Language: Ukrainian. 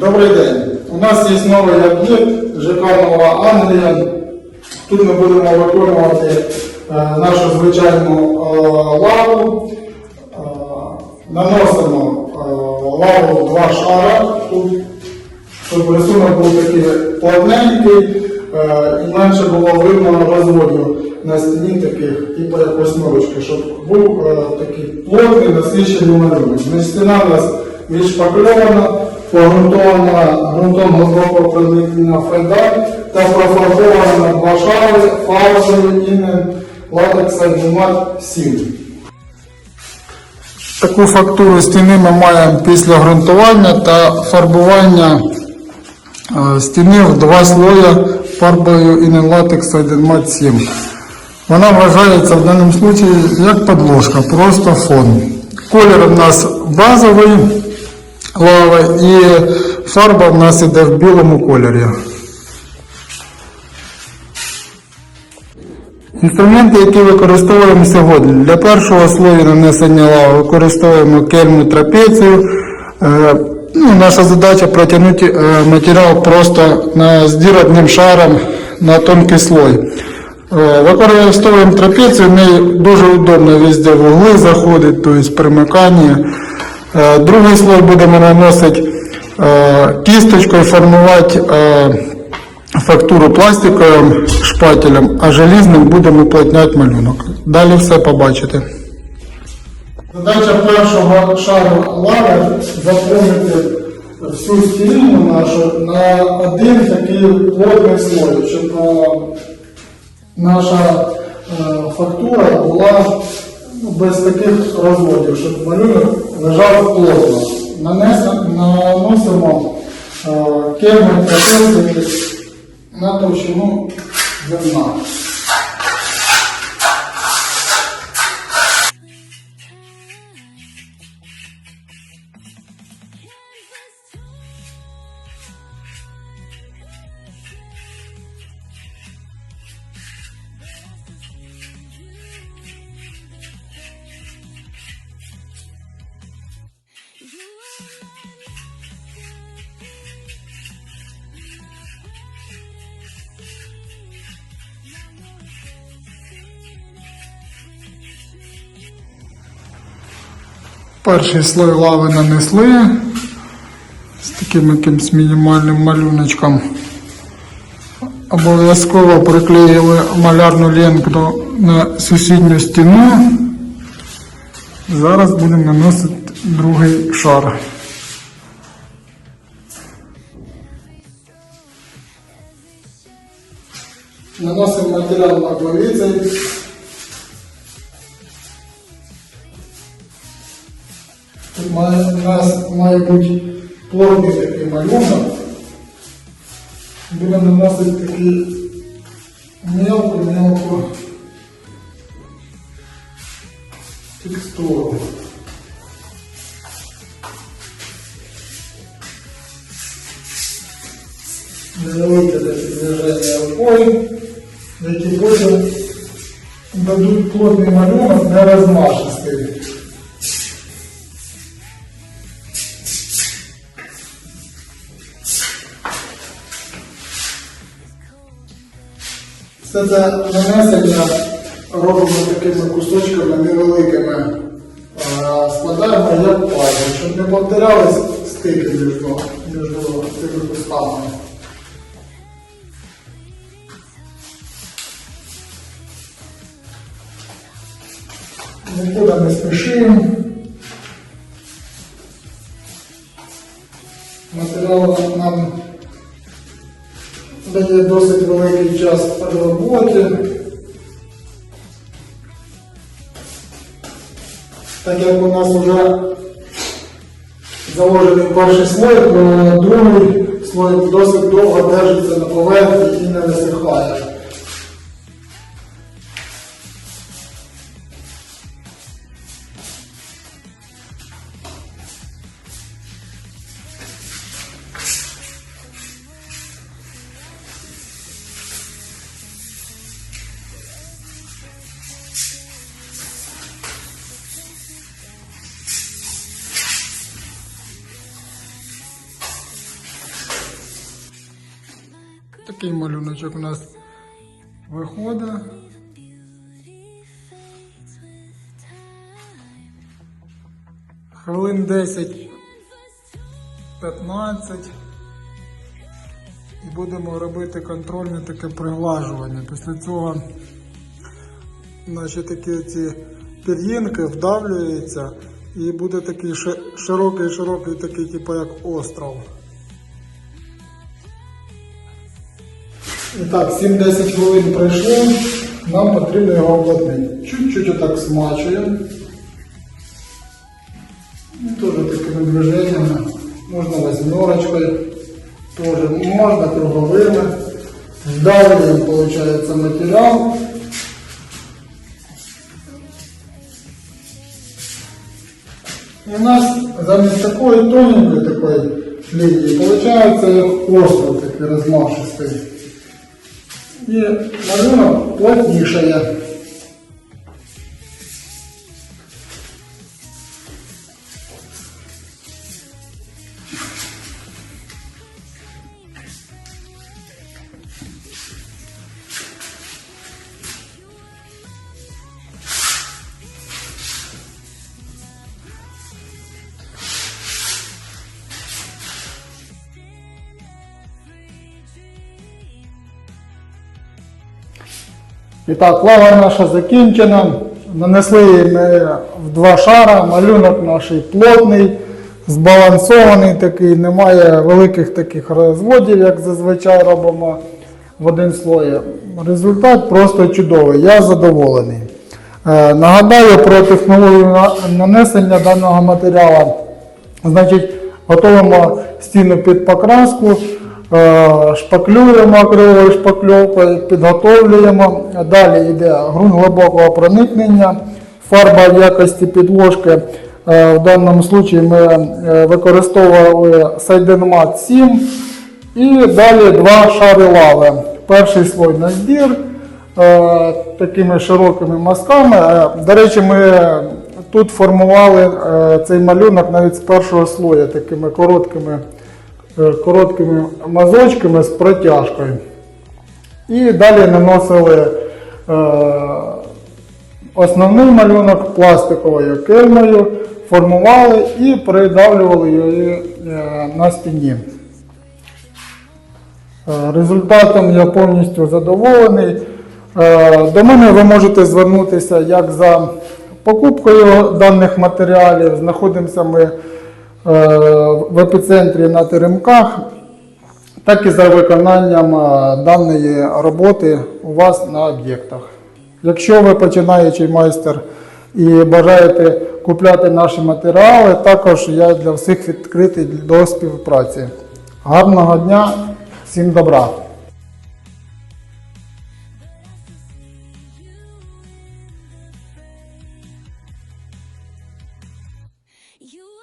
Добрий день. У нас є новий об'єкт ЖК Нова Англія. Тут ми будемо виконувати е, нашу звичайну е, лаву. Е, наносимо лаву в два шара. Щоб рисунок був такий плотненький і менше було видно розводів на стіні таких, типу як восьмерочки, щоб був такий плотний насичений малюнок. Стіна у нас відшпакльована, погрунтована ґрунтом глибокого проникнення файда та профарбована на два шари фарбою інен латекса Дюмат 7. Таку фактуру стіни ми маємо після ґрунтування та фарбування е, стіни в два слої фарбою інелатекс 1 7. Вона вважається в даному случаї як подложка, просто фон. Колір у нас базовий лави і фарба в нас іде в білому кольорі. Інструменти, які використовуємо сьогодні. Для першого слою нанесення лави використовуємо кельму трапецію. Е, Ну, наша задача протягнути е, матеріал просто на, з одним шаром на тонкий слой. Е, Використовуємо трапецію, в неї дуже удобно везде в угли заходить, тобто примикання. Е, Другий слой будемо наносити е, кісточкою, формувати е, фактуру пластиковим шпателем, а желізним будемо уплотняти малюнок. Далі все побачите. Задача першого шару лави заповнити всю стіну нашу на один такий плотний слой, щоб наша фактура була ну, без таких розводів, щоб малюнок лежав плотно. Наносимо е, та трапеції на товщину зерна. Перший слой лави нанесли з таким якимсь мінімальним малюночком. Обов'язково приклеїли малярну ленту на сусідню стіну. Зараз будемо наносити другий шар. Наносимо матеріал на главіцей. Тут має, у нас має бути плотний такий малюнок. Будемо наносити такі мелко-мелко текстуру. Невелике таке движення рукою, які потім дадуть плотний малюнок, не розмашистий. Все це нанесення робимо такими кусочками невеликими. А, Складаємо як пазл, щоб не повторялись стики між, цими кусками. Нікуди не спішимо. Матеріал нам дає досить великий час роботи. Так як у нас вже заложений перший слой, то другий слой досить довго держиться на поверхні і не висихає. Такий малюночок у нас виходить. Хвилин 10 15 і будемо робити контрольне таке приглажування. Після цього наші такі ці пір'їнки вдавлюються і буде такий широкий, широкий такий, типу як остров. І так, 7-10 хвилин пройшло, нам потрібно його обладнати. Чуть-чуть отак смачуємо. Ну, Тоже такими движениями. Можна восьмерочкою, тоже можна круговими. Вдавлюємо, получается, материал. И у нас замість такой тоненькой такой линии получается остров такой размашистый. И малюнок плотнейшая. І так, лава наша закінчена. Нанесли ми в два шара. Малюнок наш плотний, збалансований такий, немає великих таких розводів, як зазвичай робимо в один слой. Результат просто чудовий. Я задоволений. Е, Нагадаю про технологію нанесення даного матеріалу. Значить, готуємо стіну під покраску, шпаклюємо акриловою шпакльовкою, підготовлюємо. Далі йде ґрунт глибокого проникнення, фарба в якості підложки. Е, В даному випадку ми е, використовували Сайденмат 7 і далі два шари лави. Перший слой на збір е, такими широкими мазками. Е, До речі, ми тут формували е, цей малюнок навіть з першого слоя такими короткими, е, короткими мазочками з протяжкою. І далі наносили е, основний малюнок пластиковою кельмою, формували і придавлювали її е, на стіні. Е, Результатом я повністю задоволений. Е, До мене ви можете звернутися як за покупкою даних матеріалів. Знаходимося ми е, Е, в епіцентрі на теремках, так і за виконанням е, даної роботи у вас на об'єктах. Якщо ви починаючий майстер і бажаєте купляти наші матеріали, також я для всіх відкритий до співпраці. Гарного дня, всім добра! You